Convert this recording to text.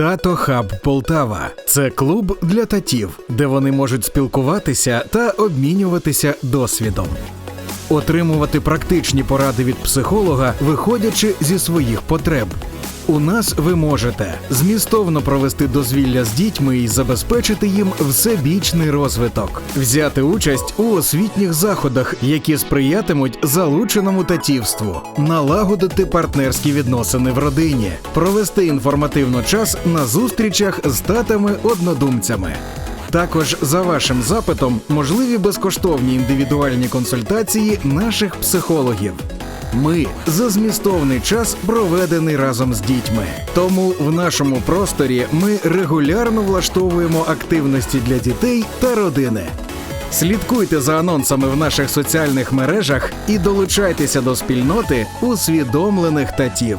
Тато Хаб Полтава це клуб для татів, де вони можуть спілкуватися та обмінюватися досвідом. Отримувати практичні поради від психолога, виходячи зі своїх потреб. У нас ви можете змістовно провести дозвілля з дітьми і забезпечити їм всебічний розвиток, взяти участь у освітніх заходах, які сприятимуть залученому татівству, налагодити партнерські відносини в родині, провести інформативно час на зустрічах з татами-однодумцями. Також за вашим запитом можливі безкоштовні індивідуальні консультації наших психологів. Ми за змістовний час проведений разом з дітьми. Тому в нашому просторі ми регулярно влаштовуємо активності для дітей та родини. Слідкуйте за анонсами в наших соціальних мережах і долучайтеся до спільноти усвідомлених татів.